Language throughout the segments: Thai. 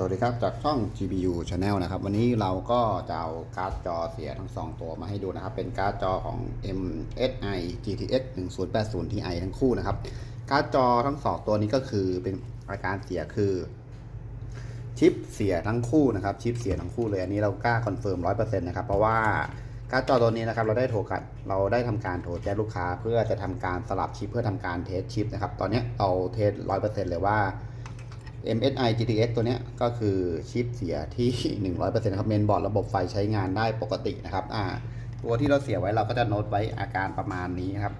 สวัสดีครับ จากช่อง GPU Channel นะครับ วันนี้เราก็จะเอาการ์ดจอเสียทั้ง 2 ตัวมาให้ดูนะครับ เป็นการ์ดจอของ MSI GTX 1080 Ti ทั้งคู่นะครับ การ์ดจอทั้ง 2 ตัวนี้ก็คือเป็นอาการเสียคือชิปเสียทั้งคู่นะครับ ชิปเสียทั้งคู่เลย อันนี้เรากล้าคอนเฟิร์ม 100%นะครับ เพราะว่าการ์ดจอตัวนี้นะครับเราได้โทรกันเราได้ทำการโทรแจ้งลูกค้า เพื่อจะทำการสลับชิปเพื่อทำการเทสชิปนะครับ ตอนนี้เอาเทส100%เลยว่า MSI GTX ตัวนี้ก็คือชิปเสียที่ 100%นะครับเมนบอร์ดระบบไฟใช้งานได้ปกตินะครับอ่าตัวที่เราเสียไว้เราก็จะโน้ตไว้อาการประมาณนี้นะครับ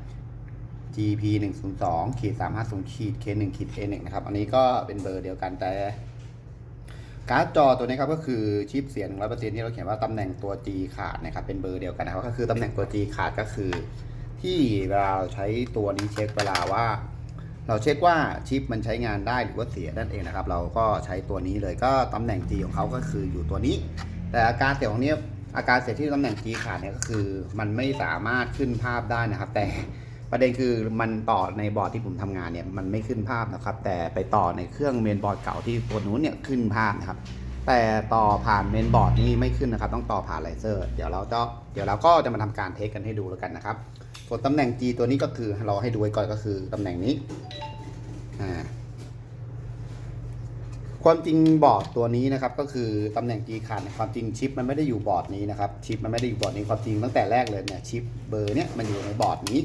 GP 1 0 2ขีด350ขีด K 1ขีด A 1นะครับ อันนี้ก็เป็นเบอร์เดียวกันแต่การ์ดจอตัวนี้ครับก็คือชิปเสียง100%ที่เราเขียนว่าตำแหน่งตัว G ขาดนะครับเป็นเบอร์เดียวกันนะครับก็คือตำแหน่งตัว G ขาดก็คือ ที่เวลาเราใช้ตัวนี้เช็คเวลาว่า เราเช็คว่าชิปมันใช้งานได้หรือว่าเสียนั่นเองนะครับ เราก็ใช้ตัวนี้เลยก็ตำแหน่ง G ของเขาก็คืออยู่ตัวนี้ แต่อาการเสียของเนี้ยอาการเสียที่ตำแหน่ง G ขาดเนี่ยก็คือ มันไม่สามารถขึ้นภาพได้นะครับ แต่ประเด็นคือมันต่อในบอร์ดที่ผมทำงานเนี่ยมันไม่ขึ้นภาพนะครับ แต่ไปต่อในเครื่องเมนบอร์ดเก่าที่ตัวนู้นเนี่ยขึ้นภาพนะครับ แต่ต่อผ่านเมนบอร์ดนี่ไม่ขึ้นนะครับ ต้องต่อผ่านไลเซอร์ เดี๋ยวเราจะเดี๋ยวเราก็จะมาทำการเทสกันให้ดูแล้วกันนะครับ ส่วนตำแหน่ง G ตัวนี้ก็คือเราให้ดูไว้ก่อนก็คือตำแหน่งนี้อ่าความจริงบอร์ดตัวนี้นะครับก็คือตำแหน่ง G ขาดเนี่ยความจริงชิปมันไม่ได้อยู่บอร์ดนี้นะครับชิปมันไม่ได้อยู่บอร์ดนี้ความจริงตั้งแต่แรกเลยเนี่ยชิปเบอร์เนี่ยมันอยู่ในบอร์ดนี้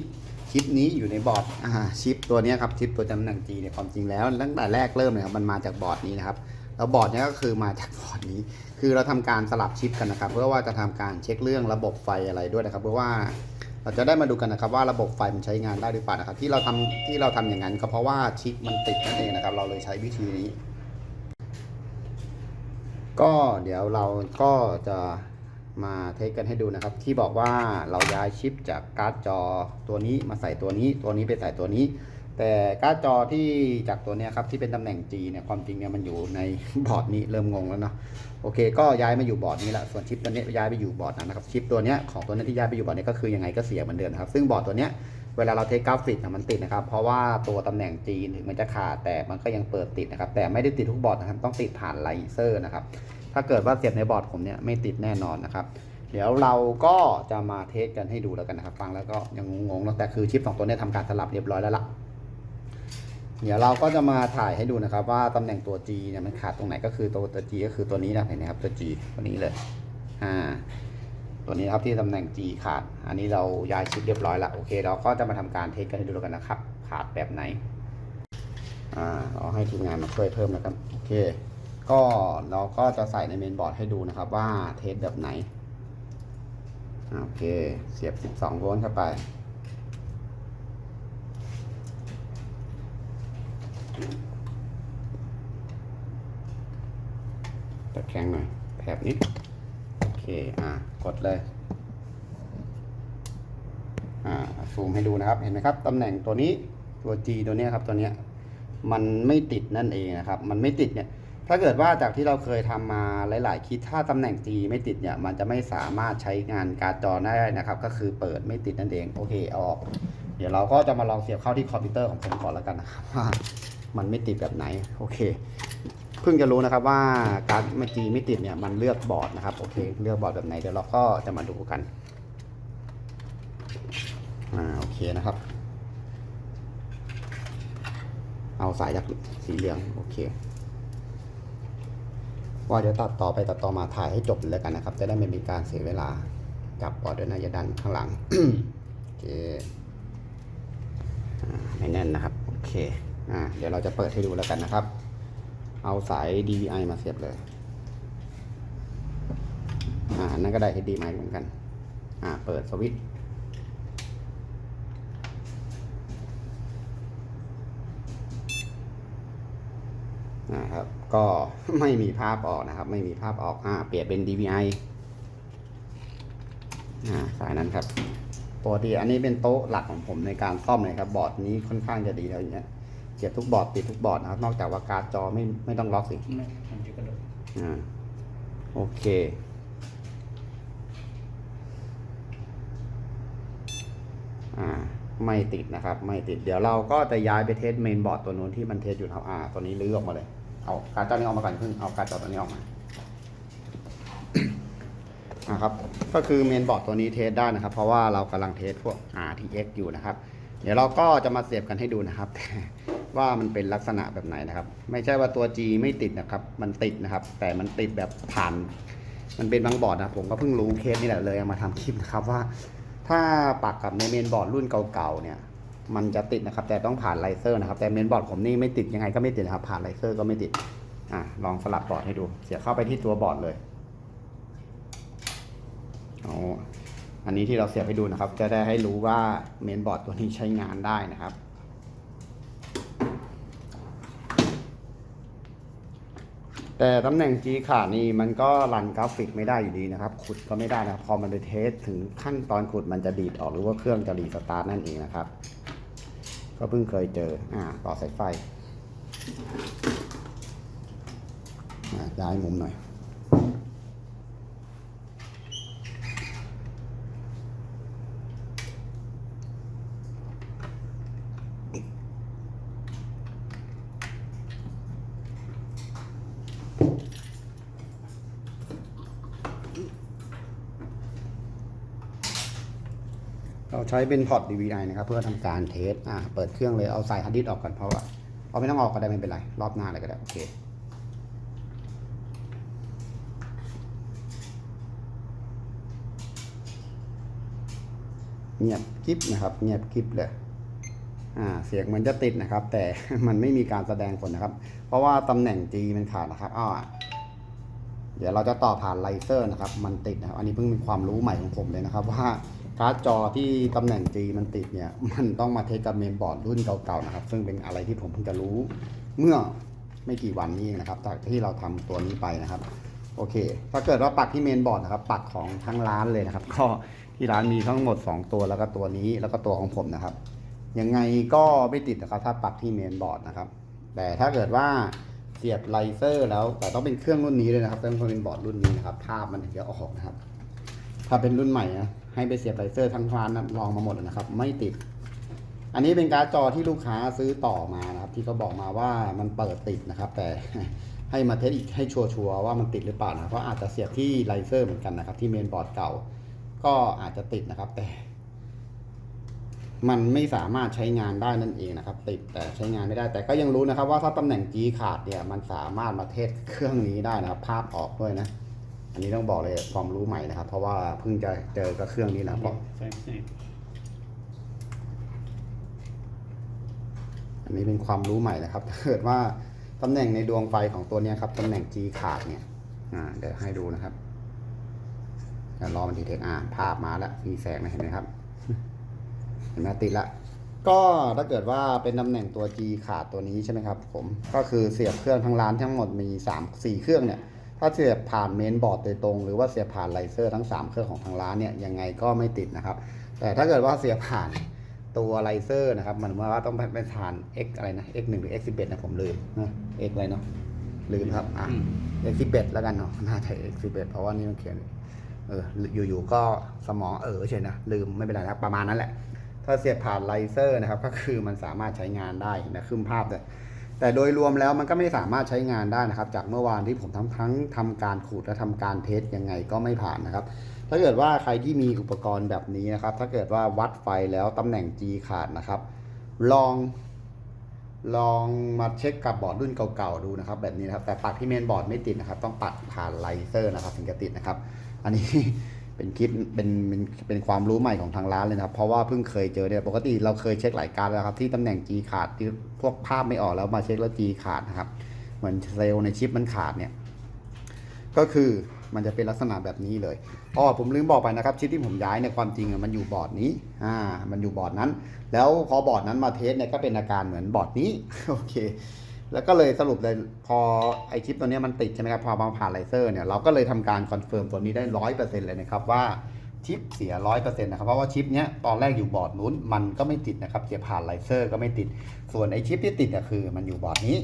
ชิปนี้อยู่ในบอร์ดอ่าชิปตัวนี้ครับชิปตัวตำแหน่ง G เนี่ยความจริงแล้วตั้งแต่แรกเริ่มเลยครับมันมาจากบอร์ดนี้นะครับแล้วบอร์ดเนี้ยก็คือมาจากบอร์ดนี้ คือเราทำการสลับชิปกันนะครับ เพื่อว่าจะทำการเช็คเรื่องระบบไฟอะไรด้วยนะครับ เพื่อว่า เราจะได้มาดูกันนะครับว่าระบบไฟมันใช้งานได้หรือเปล่านะครับ ที่เราทำที่เราทำอย่างนั้นก็เพราะว่าชิปมันติดนั่นเองนะครับ เราเลยใช้วิธีนี้ ก็เดี๋ยวเราก็จะมาเทสกันให้ดูนะครับ ที่บอกว่าเราย้ายชิปจากการ์ดจอตัวนี้มาใส่ตัวนี้ ตัวนี้ไปใส่ตัวนี้ แต่การ์ดจอที่จากตัวนี้ครับที่เป็นตำแหน่ง G เนี่ยความจริงเนี่ยมันอยู่ในบอร์ดนี้เริ่มงงแล้วเนาะโอเค ก็ย้ายมาอยู่บอร์ดนี้ละส่วนชิปตัวนี้ย้ายไปอยู่บอร์ดนั้นนะครับชิปตัวนี้ของตัวนี้ที่ย้ายไปอยู่บอร์ดนี้ก็คือยังไงก็เสียเหมือนเดิมครับซึ่งบอร์ดตัวนี้เวลาเราเทสกราฟิกอะมันติดนะครับเพราะว่าตัวตำแหน่ง G ถึงมันจะขาดแต่มันก็ยังเปิดติดนะครับแต่ไม่ได้ติดทุกบอร์ดนะครับต้องติดผ่านไลเซอร์นะครับถ้าเกิดว่าเสียบในบอร์ดผมเนี่ยไม่ติดแน่นอนนะครับเดี๋ยวเราก็จะมาเทสกันให้ดูแล้วกันนะครับ ฟังแล้วก็ยังงงๆเนอะแต่คือชิปสองตัวนี้ทำการสลับเรียบร้อยแล้วล่ะ เดี๋ยวเราก็จะมาถ่ายให้ดูนะครับ ว่าตำแหน่งตัว G เนี่ยมันขาดตรงไหนก็คือตัวตัว G ก็คือตัวนี้นะเห็นไหมครับตัว G ตัวนี้เลยอ่าตัวนี้ครับที่ตำแหน่ง G ขาด อันนี้เราย้ายชิปเรียบร้อยละโอเค เราก็จะมาทำการเทสกันให้ดูแล้วกันนะครับ ขาดแบบไหนอ่าเราให้ทีมงานมาช่วยเพิ่มแล้วกันโอเค ก็เราก็จะใส่ในเมนบอร์ดให้ดูนะครับ ว่าเทสแบบไหนอ่าโอเค เสียบ 12 โวลต์เข้าไป ตะแคงหน่อยแถบนี้ โอเค อะ กดเลย อ่า ซูมให้ดูนะครับ เห็นไหมครับ ตำแหน่งตัวนี้ ตัว G ตัวเนี้ยครับ ตัวเนี้ย มันไม่ติดนั่นเองนะครับ มันไม่ติดเนี่ย ถ้าเกิดว่าจากที่เราเคยทำมาหลาย ๆ คลิป ถ้าตำแหน่ง G ไม่ติดเนี่ย มันจะไม่สามารถใช้งานการจอได้นะครับ ก็คือเปิดไม่ติดนั่นเอง โอเคเอาออก เดี๋ยวเราก็จะมาลองเสียบเข้าที่คอมพิวเตอร์ของผมก่อนแล้วกันนะครับว่ามันไม่ติดแบบไหน โอเค เพิ่งจะรู้นะครับว่าการดเมื่อกี้ไม่ติดเนี่ยมันเลือกบอร์ดนะครับโอเค เลือกบอร์ดแบบไหนเดี๋ยวเราก็จะมาดูกันอ่าโอเคนะครับ เอาสายจากสีเหลืองโอเคว่าเดี๋ยวตัดต่อไปตัดต่อมาถ่ายให้จบเลยแล้วกันนะครับ จะได้ไม่มีการเสียเวลาจับบอร์ดด้วยนะอย่าดันข้างหลังโอเคอ่าไม่แน่นนะครับโอเคอ่าเดี๋ยวเราจะเปิดให้ดูแล้วกันนะครับ เอาสาย DVI มาเสียบเลย อ่า นั่นก็ได้ HDMI เหมือนกัน อ่า เปิดสวิตช์ นะครับ ก็ไม่มีภาพออกนะครับ ไม่มีภาพออก อ่า เปลี่ยนเป็น DVI อ่า สายนั้นครับปกติอันนี้เป็นโต๊ะหลักของผมในการซ่อมเลยครับ บอร์ดนี้ค่อนข้างจะดีแล้วอย่างเงี้ย เสียบทุกบอร์ดติดทุกบอร์ดนะครับ นอกจากว่าการ์ดจอไม่ไม่ต้องล็อกสิไม่มันจะกระโดดอ่าโอเคอ่าไม่ติดนะครับ ไม่ติดเดี๋ยวเราก็จะย้ายไปเทสเมนบอร์ดตัวนู้นที่มันเทสอยู่ครับอ่าตัวนี้ลื้อออกมาเลย เอาการ์ดจอนี้ออกมาก่อนเพิ่งเอาการ์ดจอตัวนี้ออกมานะครับ ก็คือเมนบอร์ดตัวนี้เทสได้นะครับ เพราะว่าเรากำลังเทสพวก RTX อยู่นะครับ เดี๋ยวเราก็จะมาเสียบกันให้ดูนะครับ ว่ามันเป็นลักษณะแบบไหนนะครับ ไม่ใช่ว่าตัว G ไม่ติดนะครับ มันติดนะครับ แต่มันติดแบบผ่าน มันเป็นบางบอร์ดนะผมก็เพิ่งรู้เคสนี่แหละเลยเอามาทำคลิปนะครับว่า ถ้าปักกับในเมนบอร์ดรุ่นเก่าๆเนี่ย มันจะติดนะครับ แต่ต้องผ่านไลเซอร์นะครับ แต่เมนบอร์ดผมนี่ไม่ติดยังไงก็ไม่ติดนะครับ ผ่านไลเซอร์ก็ไม่ติดอะลองสลับบอร์ดให้ดู เสียเข้าไปที่ตัวบอร์ดเลยเออันนี้ที่เราเสียบให้ดูนะครับ จะได้ให้รู้ว่าเมนบอร์ดตัวนี้ใช้งานได้นะครับ แต่ตำแหน่ง G ขาดนี่มันก็รันกราฟิกไม่ได้อยู่ดีนะครับ ขุดก็ไม่ได้นะครับพอมันไปเทสถึงขั้นตอนขุดมันจะดีดออกหรือว่าเครื่องจะรีสตาร์ทนั่นเองนะครับ ก็เพิ่งเคยเจออ่าต่อสายไฟย้ายมุมหน่อย เราใช้เป็นพอร์ต DVI นะครับ เพื่อทำการเทสอ่าเปิดเครื่องเลยเอาสายฮาร์ดดิสก์ออกก่อนเพราะว่าเอาไม่ต้องออกก็ได้ไม่เป็นไร รอบหน้าเลยก็ได้ โอเคเงียบกริบนะครับเงียบกริบเลยอ่าเสียงมันจะติดนะครับ แต่มันไม่มีการแสดงผลนะครับ เพราะว่าตำแหน่ง G มันขาดนะครับอ้อเดี๋ยวเราจะต่อผ่านไลเซอร์นะครับ มันติดนะครับ อันนี้เพิ่งเป็นความรู้ใหม่ของผมเลยนะครับว่า การ์ดจอที่ตำแหน่ง G มันติดเนี่ย มันต้องมาเทสกับเมนบอร์ดรุ่นเก่าๆนะครับ ซึ่งเป็นอะไรที่ผมเพิ่งจะรู้ เมื่อไม่กี่วันนี้เองนะครับจากที่เราทำตัวนี้ไปนะครับ โอเค ถ้าเกิดว่าปักที่เมนบอร์ดนะครับปักของทั้งร้านเลยนะครับก็ที่ร้านมีทั้งหมด 2 ตัวแล้วก็ตัวนี้แล้วก็ตัวของผมนะครับยังไงก็ไม่ติดนะครับ ถ้าปักที่เมนบอร์ดนะครับ แต่ถ้าเกิดว่าเสียบไลเซอร์แล้วแต่ต้องเป็นเครื่องรุ่นนี้เลยนะครับต้องเป็นบอร์ดรุ่นนี้นะครับ ภาพมันถึงจะออกนะครับ ถ้าเป็นรุ่นใหม่นะ ให้ไปเสียบไลเซอร์ทั้งร้านนะลองมาหมดนะครับ ไม่ติด อันนี้เป็นการ์ดจอที่ลูกค้าซื้อต่อมานะครับ ที่เขาบอกมาว่ามันเปิดติดนะครับ แต่ให้มาเทสอีกให้ชัวร์ว่ามันติดหรือเปล่านะเพราะอาจจะเสียบที่ไลเซอร์เหมือนกันนะครับ ที่เมนบอร์ดเก่า ก็อาจจะติดนะครับ แต่ มันไม่สามารถใช้งานได้นั่นเองนะครับ ติดแต่ใช้งานไม่ได้ แต่ก็ยังรู้นะครับ ว่าถ้าตำแหน่ง G ขาดเนี่ย มันสามารถมาเทสเครื่องนี้ได้นะครับ ภาพออกด้วยนะ อันนี้ต้องบอกเลยความรู้ใหม่นะครับ เพราะว่าเพิ่งจะเจอกับเครื่องนี้นะเพราะ Same thing. อันนี้เป็นความรู้ใหม่นะครับถ้าเกิดว่าตำแหน่งในดวงไฟของตัวเนี้ยครับตำแหน่ง G ขาดเนี่ยอ่าเดี๋ยวให้ดูนะครับเดี๋ยวรอมันดีเทคอ่าภาพมาแล้วมีแสงนะเห็นไหมครับ เห็นไหมติดละก็ถ้าเกิดว่าเป็นตำแหน่งตัว G ขาดตัวนี้ใช่ไหมครับ ผมก็คือเสียบเครื่องทั้งร้านทั้งหมดมี3 4เครื่องเนี่ย ถ้าเสียบผ่านเมนบอร์ดโดยตรง หรือว่าเสียบผ่านไลเซอร์ทั้ง 3 เครื่องของทางร้านเนี่ยยังไงก็ไม่ติดนะครับ แต่ถ้าเกิดว่าเสียบผ่านตัวไลเซอร์นะครับ มันว่าต้องเป็นผ่าน X อะไรนะ X 1หรือ X 11นะผมลืมนะ X อะไรเนาะลืมครับอะ X 11แล้วกันเนาะน่าจะ X 11เพราะว่านี่มันเขียนเอออยู่ๆก็สมองเออเฉยนะลืมไม่เป็นไรนะประมาณนั้นแหละ ถ้าเสียบผ่านไลเซอร์นะครับ ก็คือมันสามารถใช้งานได้นะขึ้นภาพแต่ แต่โดยรวมแล้วมันก็ไม่สามารถใช้งานได้นะครับ จากเมื่อวานที่ผมทั้งทั้งทำการขูดและทำการเทสยังไงก็ไม่ผ่านนะครับ ถ้าเกิดว่าใครที่มีอุปกรณ์แบบนี้นะครับ ถ้าเกิดว่าวัดไฟแล้วตำแหน่ง G ขาดนะครับ ลองลองมาเช็คกับบอร์ดรุ่นเก่าๆดูนะครับ แบบนี้นะครับแต่ปักที่เมนบอร์ดไม่ติดนะครับ ต้องปักผ่านไลเซอร์นะครับ ถึงจะติดนะครับ อันนี้ เป็นคลิปเป็นเป็นเป็นความรู้ใหม่ของทางร้านเลยนะครับ เพราะว่าเพิ่งเคยเจอเนี่ยปกติเราเคยเช็คหลายการแล้วครับ ที่ตำแหน่ง G ขาดที่พวกภาพไม่ออกแล้วมาเช็คแล้ว G ขาดนะครับ เหมือนเซลล์ในชิปมันขาดเนี่ย ก็คือมันจะเป็นลักษณะแบบนี้เลยอ๋อผมลืมบอกไปนะครับ ชิปที่ผมย้ายในความจริงมันอยู่บอร์ดนี้ อ่า มันอยู่บอร์ดนั้น แล้วพอบอร์ดนั้นมาเทสเนี่ยก็เป็นอาการเหมือนบอร์ดนี้ โอเค แล้วก็เลยสรุปเลยพอไอชิปตัวนี้มันติดใช่ไหมครับพอมาผ่านไลเซอร์เนี่ยเราก็เลยทำการคอนเฟิร์มตัวนี้ได้ร้อยเปอร์เซ็นต์เลยนะครับว่าชิปเสียร้อยเปอร์เซ็นต์นะครับเพราะว่าชิปเนี้ยตอนแรกอยู่บอร์ดนู้นมันก็ไม่ติดนะครับเสียผ่านไลเซอร์ก็ไม่ติดส่วนไอชิปที่ติดเนี่ยคือมันอยู่บอร์ดนี้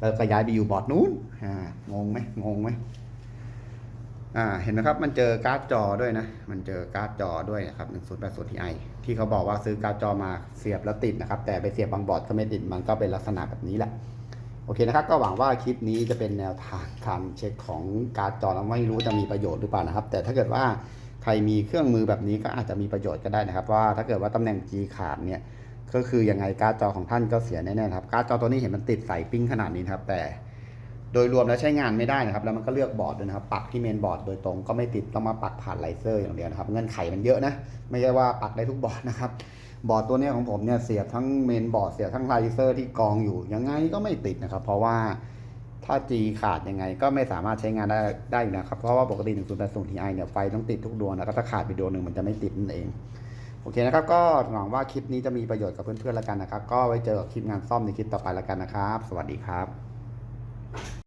แล้วก็ย้ายไปอยู่บอร์ดนู้นอ่างงไหมงงไหม อ่าเห็นไหมครับมันเจอการ์ดจอด้วยนะ มันเจอการ์ดจอด้วยนะครับ1080 Ti ที่เขาบอกว่าซื้อการ์ดจอมาเสียบแล้วติดนะครับ แต่ไปเสียบบางบอร์ดก็ไม่ติดมันก็เป็นลักษณะแบบนี้แหละโอเคนะครับ ก็หวังว่าคลิปนี้จะเป็นแนวทางการเช็คของการ์ดจอแล้วไม่รู้จะมีประโยชน์หรือเปล่านะครับ แต่ถ้าเกิดว่าใครมีเครื่องมือแบบนี้ก็อาจจะมีประโยชน์ก็ได้นะครับ ว่าถ้าเกิดว่าตำแหน่ง G ขาดเนี่ยก็คือยังไงการ์ดจอของท่านก็เสียแน่ๆครับการ์ดจอตัวนี้เห็นมันติดใส่ปิ้งขนาดนี้ครับแต่ โดยรวมแล้วใช้งานไม่ได้นะครับ แล้วมันก็เลือกบอร์ดด้วยนะครับ ปักที่เมนบอร์ดโดยตรงก็ไม่ติดต้องมาปักผ่านไลเซอร์อย่างเดียวนะครับ เงื่อนไขมันเยอะนะ ไม่ใช่ว่าปักได้ทุกบอร์ดนะครับ บอร์ดตัวนี้ของผมเนี่ยเสียบทั้งเมนบอร์ดเสียบทั้งไลเซอร์ที่กองอยู่ ยังไงก็ไม่ติดนะครับ เพราะว่าถ้า G ขาดยังไงก็ไม่สามารถใช้งานได้ได้อยู่นะครับ เพราะว่าปกติ1080 Ti เนี่ยไฟต้องติดทุกดวงนะครับถ้าขาดไปดวงหนึ่งมันจะไม่ติดนั่นเองโอเคนะครับ ก็หวังว่าคลิปนี้จะมีประโยชน์กับเพื่อนๆแล้วกันนะครับ ก็ไว้เจอกับคลิปงานซ่อมในคลิปต่อไปแล้วกันนะครับ สวัสดีครับ